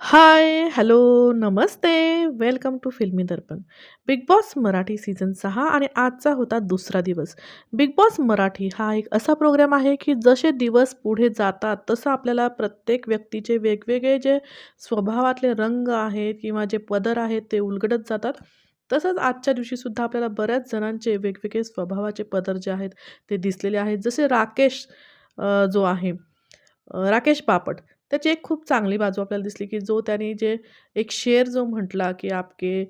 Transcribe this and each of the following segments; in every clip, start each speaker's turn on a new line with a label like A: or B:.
A: High, hello, Namaste. Welcome to Filmi Darpan. Bigg Boss Marathi season सहा आणि आजचा होता दुसरा दिवस. बिग बॉस मराठी हा एक असा प्रोग्राम आहे, की जसे दिवस पुढे जातात, तसं आपल्याला प्रत्येक व्यक्तीचे वेगवेगळे जे स्वभावातले रंग आहेत किंवा जे पदर आहेत, ते उलगडत जातात. तसंच आजच्या दिवशीसुद्धा आपल्याला बऱ्याच जणांचे वेगवेगळे स्वभावाचे पदर जे आहेत, ते दिसलेले आहेत. जसे राकेश जो आहे राकेश बापट. त्याची एक खूप चांगली बाजू आपल्याला दिसली, की जो त्याने जे एक शेर जो म्हटला, की आपके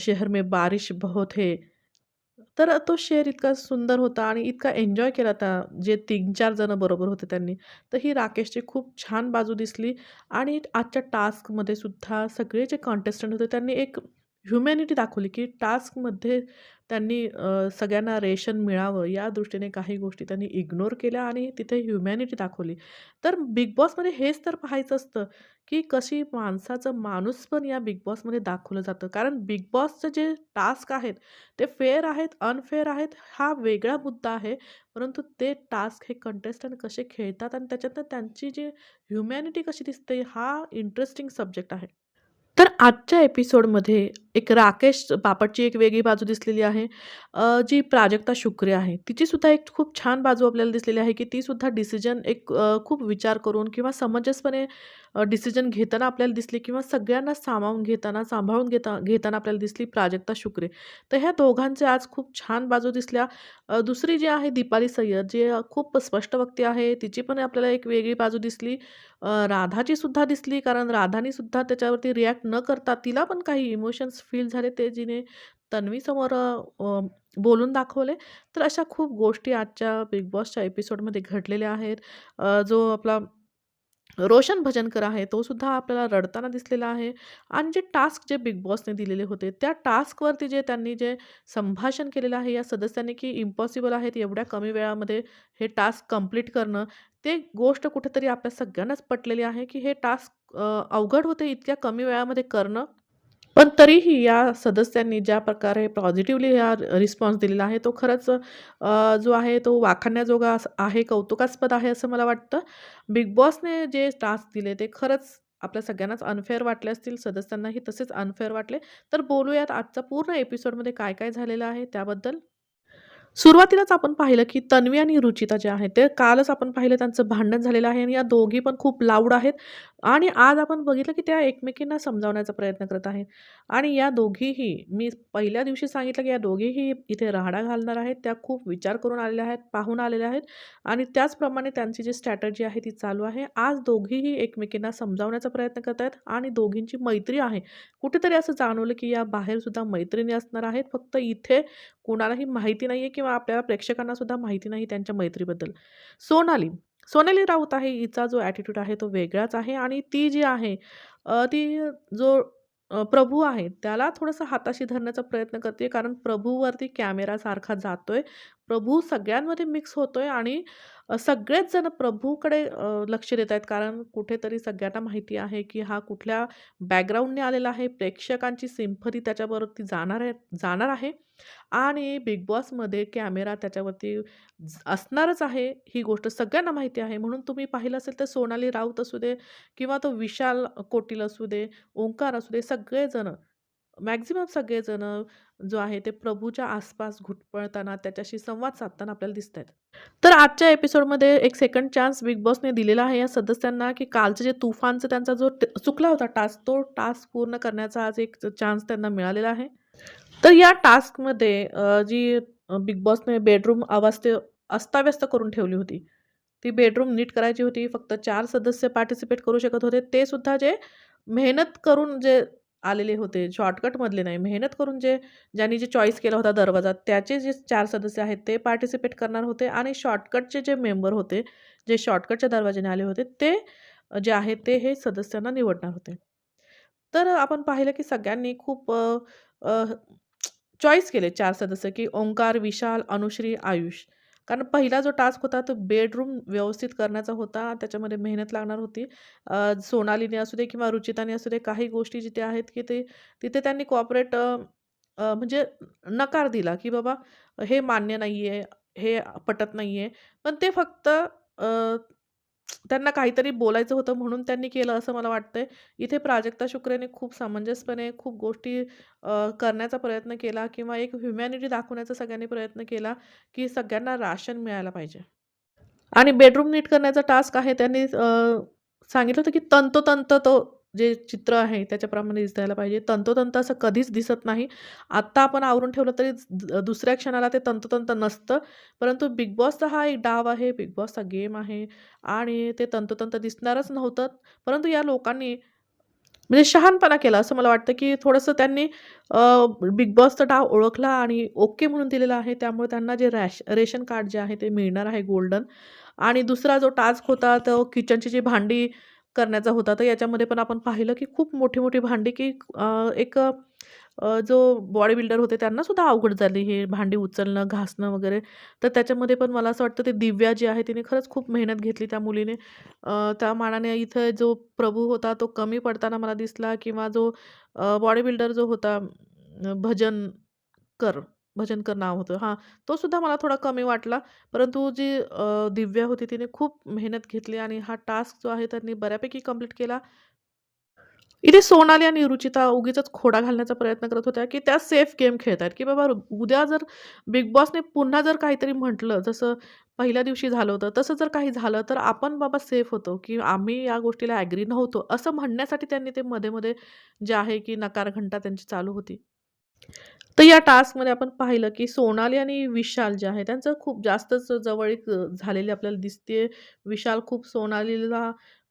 A: शहर में बारिश बहुत है. तर तो शेर इतका सुंदर होता आणि इतका एन्जॉय केला होता, जे 3-4 जण बरोबर होते त्यांनी. तर ही राकेशची खूप छान बाजू दिसली आणि आजच्या टास्कमध्ये सुद्धा सगळे जे कॉन्टेस्टंट होते, त्यांनी एक ह्युमॅनिटी दाखवली, की टास्कमध्ये त्यांनी सगळ्यांना रेशन मिळावं या दृष्टीने काही गोष्टी त्यांनी इग्नोर केल्या आणि तिथे ह्युमॅनिटी दाखवली. तर बिग बॉसमध्ये हेच तर पाहायचं असतं, की कशी माणसाचं माणूस पण या बिग बॉसमध्ये दाखवलं जातं. कारण बिग बॉसचं जे टास्क आहेत, ते फेअर आहेत, अनफेअर आहेत, हा वेगळा मुद्दा आहे. परंतु ते टास्क हे कंटेस्टंट कसे खेळतात आणि त्याच्यातनं त्यांची जी ह्युमॅनिटी कशी दिसते, हा इंटरेस्टिंग सब्जेक्ट आहे. तर आजच्या एपिसोडमध्ये एक राकेश बापटची एक वेगळी बाजू दिसलेली आहे. जी प्राजक्ता शुक्रे आहे, तिचीसुद्धा एक खूप छान बाजू आपल्याला दिसलेली आहे, की तीसुद्धा डिसिजन एक खूप विचार करून किंवा समंजसपणे डिसिजन घेताना आपल्याला दिसली किंवा सगळ्यांना सामावून घेताना, सांभाळून घेता घेताना आपल्याला दिसली प्राजक्ता शुक्रे. तर ह्या दोघांचे आज खूप छान बाजू दिसल्या. दुसरी जी आहे दीपाली सय्यद, जी खूप स्पष्ट वक्ती आहे, तिची पण आपल्याला एक वेगळी बाजू दिसली. राधाची सुद्धा दिसली, कारण राधानी सुद्धा त्याच्यावरती रिॲक्ट न करता तिला पण काही इमोशन्स फील झाले, ते जिने तन्वीसमोर बोलून दाखवले. तर अशा खूप गोष्टी आजच्या बिग बॉसच्या एपिसोडमध्ये घडलेल्या आहेत. जो आपला रोशन भजनकर आहे, तो सुद्धा आपल्याला रडताना दिसलेला आहे आणि जे टास्क जे बिग बॉसने दिलेले होते, त्या टास्कवरती जे त्यांनी जे संभाषण केलेलं आहे या सदस्यांनी, की इम्पॉसिबल आहेत एवढ्या कमी वेळामध्ये हे टास्क कंप्लीट करणं. ते गोष्ट कुठेतरी आपल्या सगळ्यांनाच पटलेली आहे, की हे टास्क अवघड होते इतक्या कमी वेळामध्ये करणं. पण तरीही या सदस्यांनी ज्या प्रकारे पॉझिटिव्हली हा रिस्पॉन्स दिलेला आहे, तो खरंच जो आहे तो वाखाण्याजोगा आहे, कौतुकास्पद आहे असं मला वाटतं. बिग बॉसने जे टास्क दिले ते खरंच आपल्या सगळ्यांनाच अनफेअर वाटले असतील, सदस्यांनाही तसेच अनफेअर वाटले. तर बोलूयात आजचा पूर्ण एपिसोडमध्ये काय-काय झालेलं आहे त्याबद्दल. सुरुवातीलाच आपण पाहिलं, की तन्वी आणि रुचिता जे आहेत, ते कालच आपण पाहिलं त्यांचं भांडण झालेलं आहे आणि या दोघी पण खूप लाऊड आहेत. आणि आज आपण बघितलं, की त्या एकमेकींना समजावण्याचा प्रयत्न करत आहेत आणि या दोघीही मी पहिल्या दिवशी सांगितलं, की या दोघीही इथे राहाडा घालणार आहेत. त्या खूप विचार करून आलेल्या आहेत, पाहून आलेल्या आहेत आणि त्याचप्रमाणे त्यांची जी स्ट्रॅटर्जी आहे ती चालू आहे. आज दोघीही एकमेकींना समजावण्याचा प्रयत्न करत आहेत आणि दोघींची मैत्री आहे. कुठेतरी असं जाणवलं, की या बाहेरसुद्धा मैत्रिणी असणार आहेत. फक्त इथे कोणालाही माहिती नाही आहे किंवा आपल्या प्रेक्षकांनासुद्धा माहिती नाही त्यांच्या मैत्रीबद्दल. सोनाली, सोनाली राऊत आहे, हिचा जो ॲटिट्यूड आहे तो वेगळाच आहे आणि ती जी आहे ती जो प्रभू आहे त्याला थोडंसं हाताशी धरण्याचा प्रयत्न करते कारण प्रभूवरती कॅमेरासारखा जातो जातोय. प्रभू सगळ्यांमध्ये मिक्स होतोय आणि सगळेच जण प्रभूकडे लक्ष देत आहेत कारण कुठेतरी सगळ्यांना माहिती आहे, की हा कुठल्या बॅकग्राऊंडने आलेला आहे. प्रेक्षकांची सिम्पथी त्याच्यावरती जाणार आहे जाणार आहे आणि बिग बॉसमध्ये कॅमेरा त्याच्यावरती असणारच आहे, ही गोष्ट सगळ्यांना माहिती आहे. म्हणून तुम्ही पाहिलं असेल तर सोनाली राऊत असू दे किंवा तो विशाल कोटील असू दे, ओंकार असू दे, सगळेजण मॅक्झिमम सगळेजण जो आहे ते प्रभूच्या आसपास घुटपळताना त्याच्याशी संवाद साधताना आपल्याला दिसत आहेत तर आजच्या एपिसोडमध्ये एक सेकंड चान्स बिग बॉसने दिलेला आहे या सदस्यांना, की कालचं जे तुफानचं त्यांचा जो चुकला होता टास्क, तो टास्क पूर्ण करण्याचा आज एक चान्स त्यांना मिळालेला आहे. तर या टास्कमध्ये जी बिग बॉसने बेडरूम अवस्थे अस्ताव्यस्त करून ठेवली होती. ती बेडरूम नीट करायची होती. फक्त चार सदस्य पार्टिसिपेट करू शकत होते. ते सुद्धा जे मेहनत करून जे आलेले होते, शॉर्टकटमधले नाही. मेहनत करून जे ज्यांनी जे चॉईस केला होता दरवाजा, त्याचे जे चार सदस्य आहेत ते पार्टिसिपेट करणार होते आणि शॉर्टकटचे जे मेंबर होते, जे शॉर्टकटच्या दरवाजाने आले होते, ते जे आहेत ते हे सदस्यांना निवडणार होते. तर आपण पाहिलं की सगळ्यांनी खूप चॉईस केले चार सदस्य, की ओंकार, विशाल, अनुश्री, आयुष. कारण पहिला जो टास्क होता तो बेडरूम व्यवस्थित करण्याचा होता. त्याच्यामध्ये मेहनत लागणार होती. सोनालीने असू दे किंवा रुचिताने असू दे, काही गोष्टी जिथे आहेत, की ते तिथे त्यांनी कॉपरेट म्हणजे नकार दिला, की बाबा हे मान्य नाही आहे हे पटत नाही आहे पण ते फक्त त्यांना काहीतरी बोलायचं होतं म्हणून त्यांनी केलं असं मला वाटतंय. इथे प्राजक्ता शुक्रेने खूप समंजसपणे खूप गोष्टी अ, करण्याचा प्रयत्न केला किंवा एक ह्युमॅनिटी दाखवण्याचा सगळ्यांनी प्रयत्न केला, की सगळ्यांना राशन मिळायला पाहिजे. आणि बेडरूम नीट करण्याचा टास्क आहे त्यांनी अ, सांगितलं होतं, की तंतोतंत तो जे चित्र आहे त्याच्याप्रमाणे दिसायला पाहिजे. तंतोतंत असं कधीच दिसत नाही. आत्ता आपण आवरून ठेवलं तरी द दुसऱ्या क्षणाला ते तंतोतंत नसतं. परंतु बिग बॉसचा हा एक डाव आहे, बिग बॉसचा गेम आहे आणि ते तंतोतंत दिसणारच नव्हतं. परंतु या लोकांनी म्हणजे शहाणपणा केला असं मला वाटतं, की थोडंसं त्यांनी बिग बॉसचा डाव ओळखला आणि ओके म्हणून दिलेला आहे. त्यामुळे त्यांना जे रॅश रेशन कार्ड जे आहे ते मिळणार आहे गोल्डन. आणि दुसरा जो टास्क होता तो किचनची जी भांडी करण्याचा होता. तर याच्यामध्ये पण आपण पाहिलं, की खूप मोठी-मोठी भांडी, की एक जो बॉडी बिल्डर होते त्यांना सुद्धा अवघड झाली हे भांडी उचलणं, घासणं वगैरे. तर त्याच्यामध्ये पण मला असं वाटतं ते दिव्या जी आहे तिने खरंच खूप मेहनत घेतली त्या मुलीने. त्या मानाने इथं जो प्रभू होता तो कमी पडताना मला दिसला किंवा जो बॉडी बिल्डर जो होता भजन भजनकर, भजनकर नाव होतं हां, तो सुद्धा मला थोडा कमी वाटला. परंतु जी दिव्या होती तिने खूप मेहनत घेतली आणि हा टास्क जो आहे त्यांनी बऱ्यापैकी कंप्लीट केला. इथे सोनाली आणि रुचिता उगीचच खोडा घालण्याचा प्रयत्न करत होत्या, की त्या सेफ गेम खेळतायत, की बाबा उद्या जर बिग बॉसने पुन्हा जर काहीतरी म्हटलं, जसं पहिल्या दिवशी झालं होतं, तसं जर काही झालं, तर आपण बाबा सेफ होतो, की आम्ही या गोष्टीला ॲग्री नव्हतो, असं म्हणण्यासाठी त्यांनी ते मध्ये-मध्ये जे आहे, की नकार घंटा त्यांची चालू होती. तर या टास्कमध्ये आपण पाहिलं, की सोनाली आणि विशाल जे आहे, त्यांचं खूप जास्तच जवळीक झालेले झालेली आपल्याला दिसते. विशाल खूप सोनालीला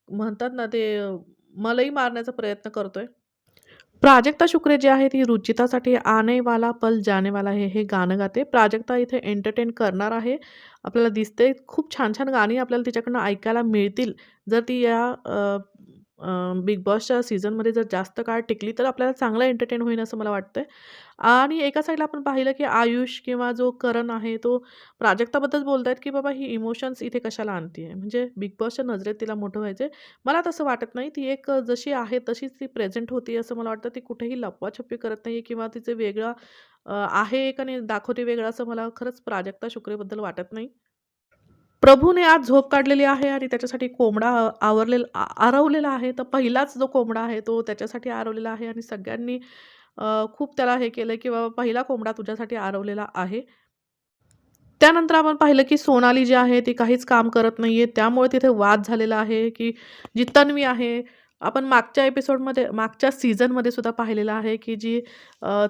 A: म्हणतात ना, ते अ, मलई मारण्याचा प्रयत्न करतोय. प्राजक्ता शुक्रे जी आहे, ती रुचितासाठी आनेवाला पल जानेवाला हे हे गाणं गाते. प्राजक्ता इथे एंटरटेन करणार आहे. आपल्याला दिसते खूप छान-छान गाणी आपल्याला तिच्याकडनं ऐकायला मिळतील. जर ती या बिग बॉसच्या सीझनमध्ये जर जास्त काळ टिकली, तर आपल्याला चांगलं एंटरटेन होईल असं मला वाटतंय. आणि एका साईडला आपण पाहिलं, की आयुष किंवा जो करण आहे, तो प्राजक्ताबद्दल बोलत आहेत की बाबा ही इमोशन्स इथे कशाला आणतीये? म्हणजे बिग बॉसच्या नजरेत तिला मोठं व्हायचे मला तसं वाटत नाही. ती एक जशी आहे तशीच ती प्रेझेंट होती असं मला वाटतं. ती कुठेही लपवाछपी करत नाही किंवा तिचं वेगळं आहे का नाही दाखवते वेगळं असं मला खरंच प्राजक्ता शुक्रेबद्दल वाटत नाही. प्रभूने आज झोप काढलेली आहे आणि त्याच्यासाठी कोंबडा आवरलेला आरवलेला आहे. तर पहिलाच जो कोंबडा आहे तो त्याच्यासाठी आरवलेला आहे आणि सगळ्यांनी खूप त्याला हे केलं की बाबा पहिला कोंबडा तुझ्यासाठी आरवलेला आहे. त्यानंतर आपण पाहिलं, की सोनाली जी आहे ती काहीच काम करत नाही आहे त्यामुळे तिथे वाद झालेला आहे, की जी तन्वी आहे, आपण मागच्या एपिसोडमध्ये मागच्या सीझनमध्ये सुद्धा पाहिलेलं आहे, की जी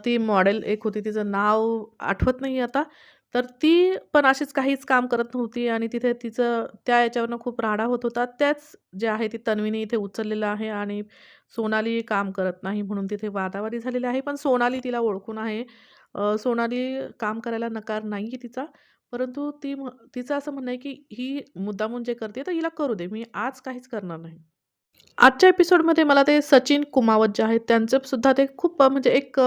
A: ती मॉडेल एक होती तिचं नाव आठवत नाही आता. तर ती पण अशीच काहीच काम करत नव्हती आणि तिथे तिचं त्या याच्यावरनं खूप राडा होत होता. त्याच जे आहे ती तन्वीने इथे उचललेलं आहे आणि सोनाली काम करत नाही म्हणून तिथे वादावादी झालेली आहे. पण सोनाली तिला ओळखून आहे. सोनाली काम करायला नकार नाही आहे तिचा. परंतु ती तिचं असं म्हणणं आहे, की ही मुद्दामून जे करते तर हिला करू दे. मी आज काहीच करणार नाही. आजच्या एपिसोडमध्ये मला ते सचिन कुमावत जे आहेत त्यांचं सुद्धा ते खूप म्हणजे एक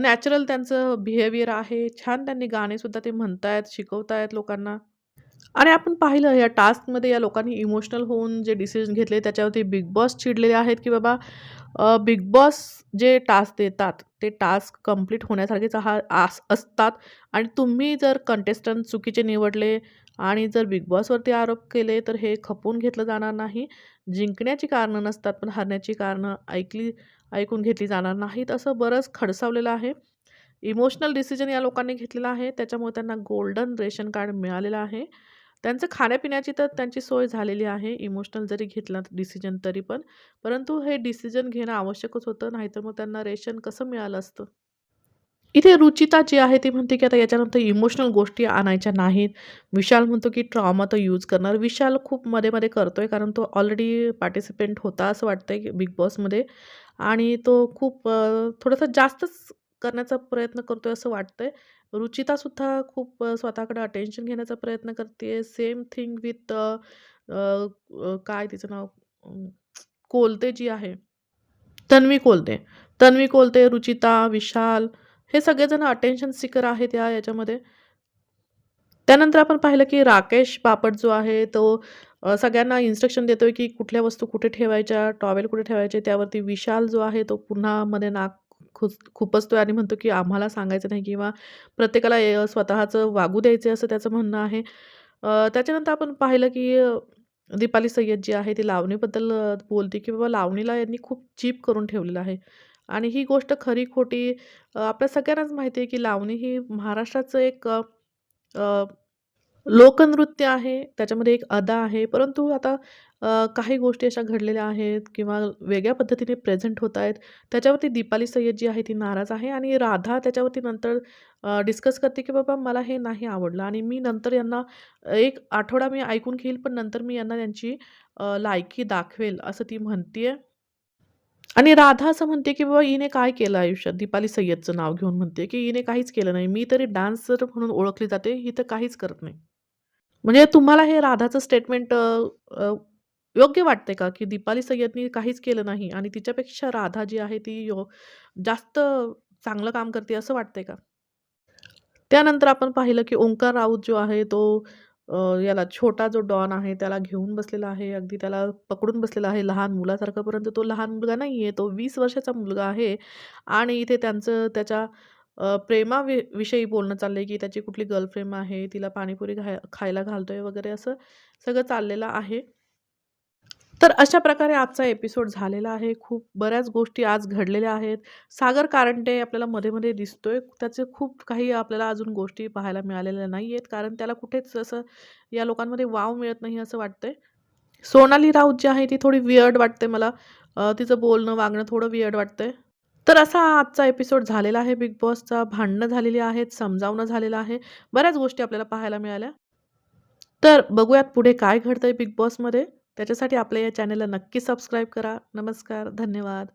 A: नॅचरल त्यांचं बिहेवियर आहे. छान त्यांनी गाणेसुद्धा ते म्हणतायत, शिकवतायत लोकांना. आणि आपण पाहिलं या टास्कमध्ये या लोकांनी इमोशनल होऊन जे डिसिजन घेतले त्याच्यावरती बिग बॉस चिडलेले आहेत, की बाबा बिग बॉस जे टास्क देतात, ते टास्क कंप्लीट होण्यासारखेच हा आस असतात आणि तुम्ही जर कंटेस्टंट चुकीचे निवडले आणि जर बिग बॉसवरती आरोप केले, तर हे खपवून घेतलं जाणार नाही. जिंकण्याची कारणं नसतात, पण हरण्याची कारणं ऐकली ऐकून घेतली जाणार नाहीत. असं बरंच खडसावलेलं आहे. इमोशनल डिसिजन या लोकांनी घेतलेला आहे. त्याच्यामुळे त्यांना गोल्डन रेशन कार्ड मिळालेलं आहे. त्यांचं खाण्यापिण्याची तर त्यांची सोय झालेली आहे. इमोशनल जरी घेतला डिसिजन तरी पण. परंतु हे डिसिजन घेणं आवश्यकच होतं. नाहीतर मग त्यांना रेशन कसं मिळालं असतं? इथे रुचिता जी आहे ती म्हणते, की आता याच्यानंतर इमोशनल गोष्टी आणायच्या नाहीत. विशाल म्हणतो, की ट्रॉमा तर यूज करणार. विशाल खूप मध्ये-मध्ये आहे कारण तो ऑलरेडी पार्टिसिपेंट होता असं वाटतंय बिग बॉसमध्ये आणि तो खूप थोडासा थोडंसं जास्तच करण्याचा प्रयत्न करतो आहे असं वाटतंय. रुचितासुद्धा खूप स्वतःकडे अटेन्शन घेण्याचा प्रयत्न करतीये. सेम थिंग विथ काय तिचं नाव कोलते जी आहे. तन्वी कोलते. तन्वी कोलते, रुचिता, विशाल हे सगळेजण अटेन्शन सीकर आहेत या याच्यामध्ये. त्यानंतर आपण पाहिलं, की राकेश बापट जो आहे तो सगळ्यांना इन्स्ट्रक्शन देतोय, की कुठल्या वस्तू कुठे ठेवायच्या, टॉवेल कुठे ठेवायचे. त्यावरती विशाल जो आहे तो पुन्हा मध्ये नाक खुस खुपसतोय आणि म्हणतो, की आम्हाला सांगायचं नाही किंवा प्रत्येकाला स्वतःचं वागू द्यायचं असं त्याचं म्हणणं आहे. त्याच्यानंतर आपण पाहिलं, की दीपाली सय्यद जी आहे ती लावणीबद्दल बोलते की बाबा लावणीला यांनी खूप चीप करून ठेवलेलं आहे आणि ही गोष्ट खरी-खोटी आपल्या सगळ्यांनाच माहिती आहे की लावणी ही महाराष्ट्राचं एक लोकनृत्य आहे. त्याच्यामध्ये एक अदा आहे. परंतु आता काही गोष्टी अशा घडलेल्या आहेत किंवा वेगळ्या पद्धतीने प्रेझेंट होत आहेत. त्याच्यावरती दीपाली सय्यद जी आहे ती नाराज आहे आणि राधा त्याच्यावरती नंतर डिस्कस करते की बाबा मला हे नाही आवडलं आणि मी नंतर यांना एक आठवडा मी ऐकून घेईल, पण नंतर मी यांना त्यांची लायकी दाखवेल असं ती म्हणतीये. आणि राधा असं म्हणते की बाबा हिने काय केलं आयुष्यात? दीपाली सय्यदचं नाव घेऊन म्हणते की हिने काहीच केलं नाही. मी तरी डान्सर म्हणून ओळखली जाते, ही तर काहीच करत नाही. म्हणजे तुम्हाला हे राधाचं स्टेटमेंट योग्य वाटते का? की दीपाली सय्यदनी काहीच केलं नाही आणि तिच्यापेक्षा राधा जी आहे ती यो जास्त चांगलं काम करते असं वाटते का? त्यानंतर आपण पाहिलं की ओंकार राऊत जो आहे तो याला छोटा जो डॉन आहे त्याला घेऊन बसलेला आहे. अगदी त्याला पकडून बसलेला आहे लहान मुलासारखं. परंतु तो लहान मुलगा नाही आहे तो वीस वर्षाचा मुलगा आहे आणि इथे त्यांचं त्याच्या अ, प्रेमावि विषयी बोलणं चाललंय की त्याची कुठली गर्लफ्रेंड आहे, तिला पाणीपुरी खाय खायला घालतोय वगैरे असं सगळं चाललेलं आहे. तर अशा प्रकारे आजचा एपिसोड झालेला आहे. खूप बऱ्याच गोष्टी आज घडलेल्या आहेत. सागर कारंटे आपल्याला मध्ये-मध्ये दिसतोय. त्याचे खूप काही आपल्याला अजून गोष्टी पाहायला मिळालेल्या नाही आहेत कारण त्याला कुठेच असं या लोकांमध्ये वाव मिळत नाही असं वाटतंय. सोनाली राऊत जी आहे ती थोडी वियर्ड वाटते मला. तिचं बोलणं, वागणं थोडं वियर्ड वाटतंय. तर असा आजचा एपिसोड झालेला आहे बिग बॉसचा. भांडणं झालेली आहेत, समजावणं झालेलं आहे. बऱ्याच गोष्टी आपल्याला पाहायला मिळाल्या. तर बघूयात पुढे काय घडतंय बिग बॉसमध्ये. त्याच्यासाठी आपल्या या चॅनलला नक्की सबस्क्राईब करा. नमस्कार, धन्यवाद.